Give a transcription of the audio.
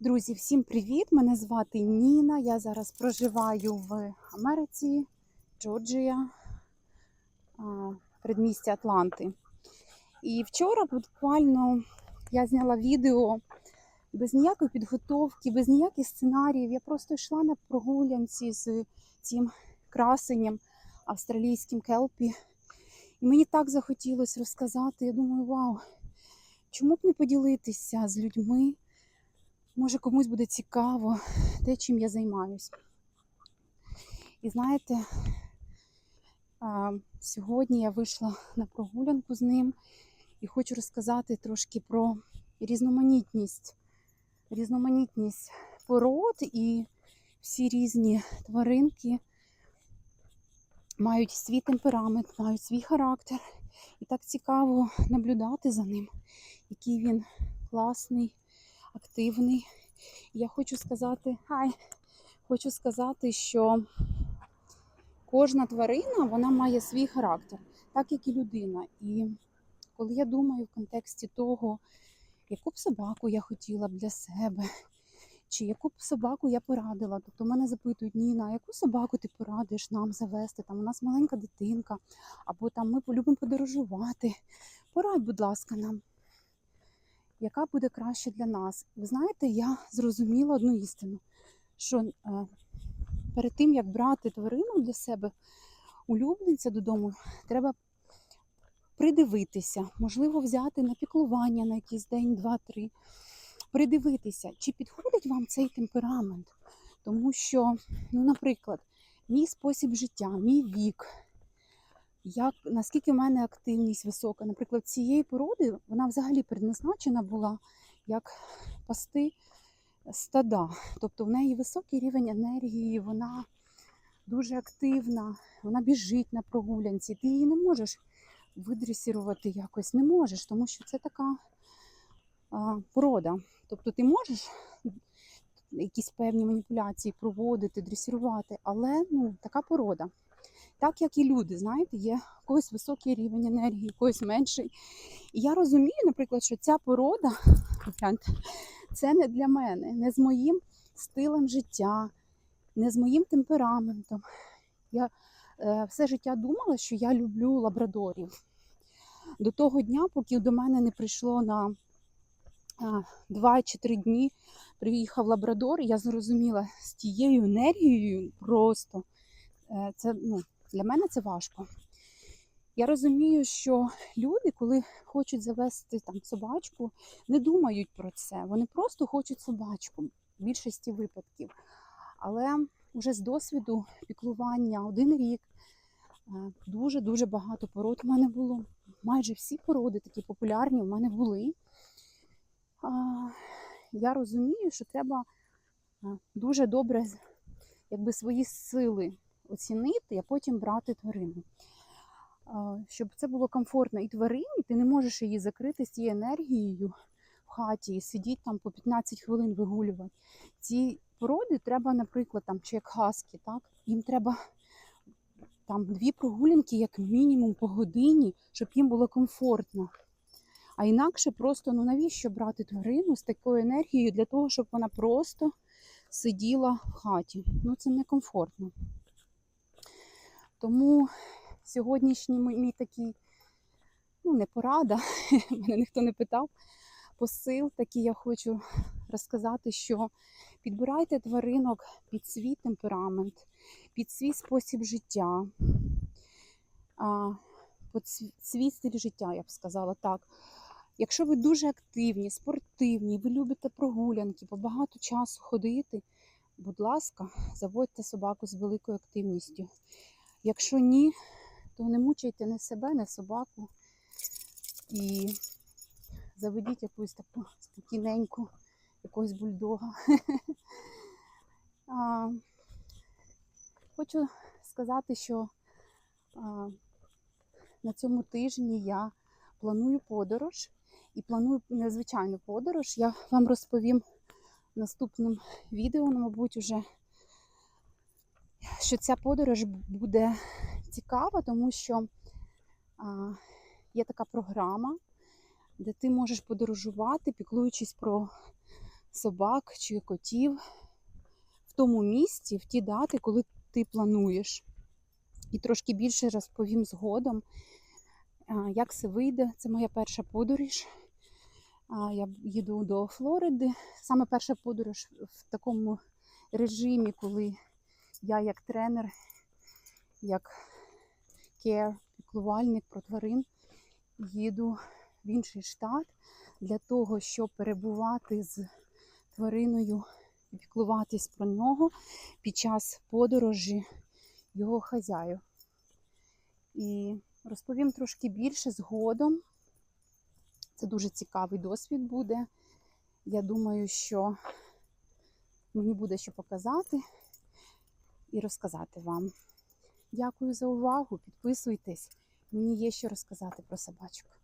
Друзі, всім привіт! Мене звати Ніна. Я зараз проживаю в Америці, Джорджія, а, передмістя Атланти. І вчора буквально я зняла відео без ніякої підготовки, без ніяких сценаріїв. Я просто йшла на прогулянці з цим красенням австралійським келпі. І мені так захотілося розказати. Я думаю, вау, чому б не поділитися з людьми? Може, комусь буде цікаво те, чим я займаюсь. І знаєте, сьогодні я вийшла на прогулянку з ним і хочу розказати трошки про різноманітність, різноманітність пород і всі різні тваринки мають свій темперамент, мають свій характер. І так цікаво наблюдати за ним, який він класний активний. Я хочу сказати, хай, хочу сказати, що кожна тварина вона має свій характер, так як і людина. І коли я думаю в контексті того, яку б собаку я хотіла б для себе, чи яку б собаку я порадила, тобто мене запитують, Ніна, яку собаку ти порадиш нам завести? Там у нас маленька дитинка, або там ми полюбимо подорожувати. Порадь, будь ласка, нам яка буде краще для нас. Ви знаєте, я зрозуміла одну істину, що е, перед тим, як брати тварину для себе, улюбленця додому, треба придивитися, можливо, взяти на піклування на якийсь день, два-три, придивитися, чи підходить вам цей темперамент. Тому що, ну, наприклад, мій спосіб життя, мій вік, як, наскільки в мене активність висока. Наприклад, цієї породи вона взагалі предназначена була як пасти стада. Тобто в неї високий рівень енергії, вона дуже активна, вона біжить на прогулянці. Ти її не можеш видресірувати якось, не можеш, тому що це така а, порода. Тобто ти можеш якісь певні маніпуляції проводити, дресірувати, але ну, така порода. Так як і люди, знаєте, є когось високий рівень енергії, когось менший. І я розумію, наприклад, що ця порода це не для мене, не з моїм стилем життя, не з моїм темпераментом. Я е, все життя думала, що я люблю лабрадорів. До того дня, поки до мене не прийшло на а, 2 чи 3 дні, приїхав лабрадор, я зрозуміла з тією енергією просто. е, Це ну, для мене це важко. Я розумію, що люди, коли хочуть завести там собачку, не думають про це. Вони просто хочуть собачку в більшості випадків. Але вже з досвіду піклування один рік дуже-дуже багато пород у мене було. Майже всі породи такі популярні у мене були. Я розумію, що треба е, дуже добре якби, свої сили оцінити, а потім брати тварину. Щоб це було комфортно і тварині, ти не можеш її закрити з цією енергією в хаті і сидіти там по 15 хвилин вигулювати. Ці породи треба, наприклад, там, чи як хаски, так? їм треба там дві прогулянки, як мінімум, по годині, щоб їм було комфортно. А інакше просто ну навіщо брати тварину з такою енергією для того, щоб вона просто сиділа в хаті. Ну це некомфортно. Тому сьогоднішній мій такий, ну, не порада, мене ніхто не питав. Посил такий я хочу розказати, що підбирайте тваринок під свій темперамент, під свій спосіб життя, під свій- стиль життя, я б сказала так. Якщо ви дуже активні, спортивні, ви любите прогулянки, по багато часу ходити, будь ласка, заводьте собаку з великою активністю. Якщо ні, то не мучайте не себе, не собаку і заведіть якусь таку спокійненьку, якогось бульдога. Хочу сказати, що на цьому тижні я планую подорож і планую незвичайну подорож. Я вам розповім в наступному відео, ну, мабуть, уже що ця подорож буде цікава, тому що а, є така програма, де ти можеш подорожувати, піклуючись про собак чи котів в тому місці, в ті дати, коли ти плануєш. І трошки більше розповім згодом, як це вийде. Це моя перша подорож. Я їду до Флориди. Саме перша подорож в такому режимі, коли я як тренер, як care, піклувальник про тварин, їду в інший штат для того, щоб перебувати з твариною, піклуватись про нього під час подорожі його хазяїв. І розповім трошки більше згодом. Це дуже цікавий досвід буде. Я думаю, що мені буде що показати і розказати вам. Дякую за увагу. Підписуйтесь. Мені є що розказати про собачок.